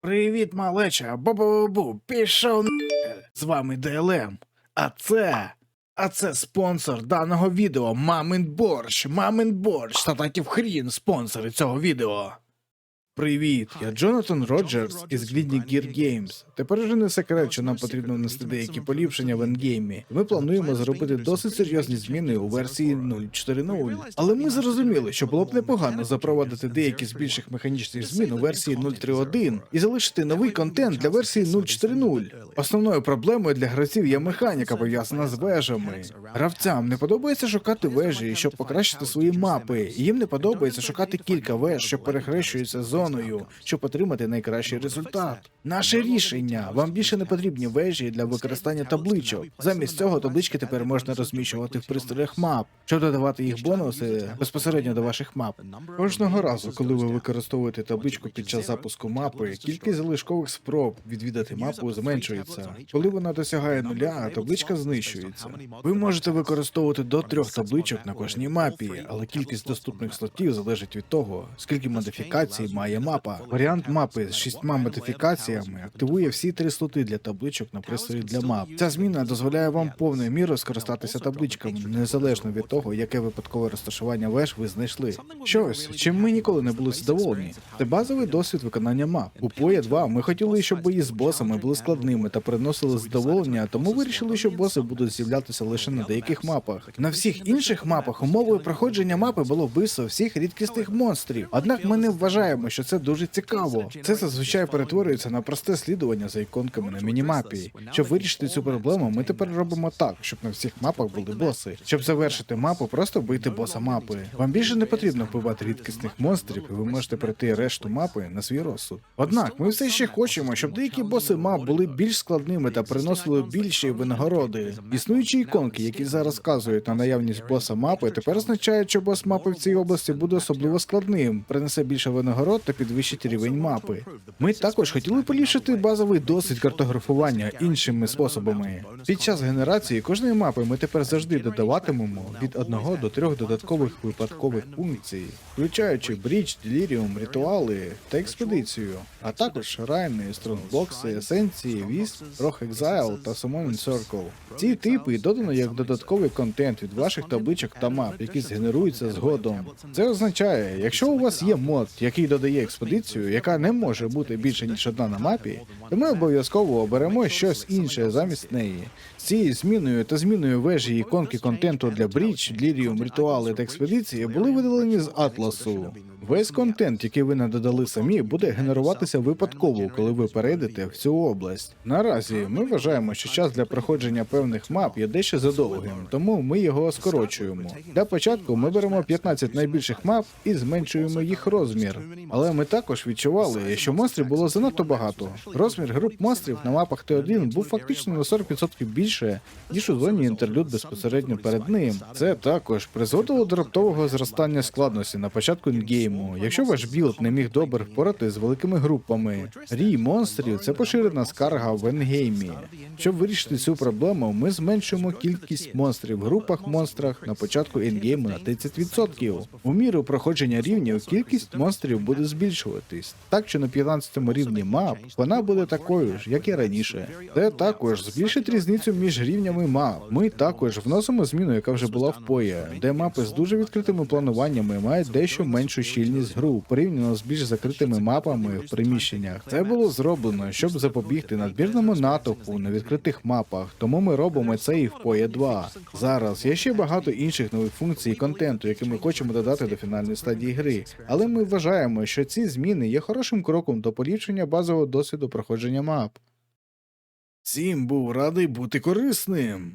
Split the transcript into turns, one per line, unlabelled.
Привіт, малеча, бу-бу-бу, пішов. З вами ДЛМ. А це. А це спонсор даного відео Мамин Борщ, Мамин Борщ та татів хрін спонсори цього відео. Привіт, я Джонатан Роджерс із Gliding Gear Games. Тепер вже не секрет, що нам потрібно внести деякі поліпшення в ендгеймі. Ми плануємо зробити досить серйозні зміни у версії 0.4.0. Але ми зрозуміли, що було б непогано запровадити деякі з більших механічних змін у версії 0.3.1 і залишити новий контент для версії 0.4.0. Основною проблемою для гравців є механіка, пов'язана з вежами. Гравцям не подобається шукати вежі, щоб покращити свої мапи. Їм не подобається шукати кілька веж, що перехрещуються зоною, щоб отримати найкращий результат. Наше рішення вам більше не потрібні вежі для використання табличок. Замість цього таблички тепер можна розміщувати в пристроях мап, щоб додавати їх бонуси безпосередньо до ваших мап. Кожного разу, коли ви використовуєте табличку під час запуску мапи, кількість залишкових спроб відвідати мапу зменшується. Коли вона досягає нуля, табличка знищується. Ви можете використовувати до трьох табличок на кожній мапі, але кількість доступних слотів залежить від того, скільки модифікацій має мапа. Варіант мапи з шістьма модифікаціями активує всі три слоти для табличок на пристрої для мап. Ця зміна дозволяє вам повною мірою скористатися табличками, незалежно від того, яке випадкове розташування веж ви знайшли. Щось, чим ми ніколи не були задоволені. Це базовий досвід виконання мап. У Поє 2 ми хотіли, щоб бої з босами були складними та приносили задоволення, тому вирішили, що боси будуть з'являтися лише на деяких мапах. На всіх інших мапах умовою проходження мапи було вбивство всіх рідкісних монстрів. Однак ми не вважаємо, що це дуже цікаво. Це зазвичай перетворюється на просте слідування за іконками на мінімапі. Щоб вирішити цю проблему, ми тепер робимо так, щоб на всіх мапах були боси. Щоб завершити мапу, просто вбити боса мапи. Вам більше не потрібно вбивати рідкісних монстрів, і ви можете пройти решту мапи на свій розсуд. Однак ми все ще хочемо, щоб деякі боси мап були більш складними та приносили більші винагороди. Існуючі іконки, які зараз вказують на наявність боса мапи, тепер означають, що бос мапи в цій області буде особливо складним, принесе більше винагород та підвищить рівень мапи. Ми також хотіли поліпшити базовий досвід картографування іншими способами. Під час генерації кожної мапи ми тепер завжди додаватимемо від одного до трьох додаткових випадкових функцій, включаючи бріч, деліріум, ритуали та експедицію, а також райни, стронгбокси, есенції, віз, рох екзайл та Summoning Circle. Ці типи додано як додатковий контент від ваших табличок та мап, які згенеруються згодом. Це означає, якщо у вас є мод, який додає експедицію, яка не може бути більше ніж одна на мапі, то ми обов'язково оберемо щось інше замість неї. З цією зміною та зміною вежі іконки контенту для бріч, ліріум, ритуали та експедиції були видалені з атласу. Весь контент, який ви не додали самі, буде генеруватися випадково, коли ви перейдете в цю область. Наразі ми вважаємо, що час для проходження певних мап є дещо задовгим, тому ми його скорочуємо. Для початку ми беремо 15 найбільших мап і зменшуємо їх розмір. Але ми також відчували, що монстрів було занадто багато. Розмір груп монстрів на мапах Т1 був фактично на 40% більше, ніж у зоні інтерлюд безпосередньо перед ним. Це також призводило до раптового зростання складності на початку інгейму. Якщо ваш білд не міг добре впорати з великими групами, рій монстрів це поширена скарга в енгеймі. Щоб вирішити цю проблему, ми зменшуємо кількість монстрів в групах монстрах на початку енгейму на 30%. У міру проходження рівнів кількість монстрів буде збільшуватись, так що на 15 рівні мап вона буде такою ж, як і раніше. Це також збільшить різницю між рівнями мап. Ми також вносимо зміну, яка вже була в поє, де мапи з дуже відкритими плануваннями мають дещо меншу щільність гру порівняно з більш закритими мапами в приміщеннях. Це було зроблено, щоб запобігти надмірному натовпу на відкритих мапах. Тому ми робимо це і в поє 2. Зараз є ще багато інших нових функцій і контенту, які ми хочемо додати до фінальної стадії гри. Але ми вважаємо, що ці зміни є хорошим кроком до поліпшення базового досвіду проходження мап. Всім був радий бути корисним.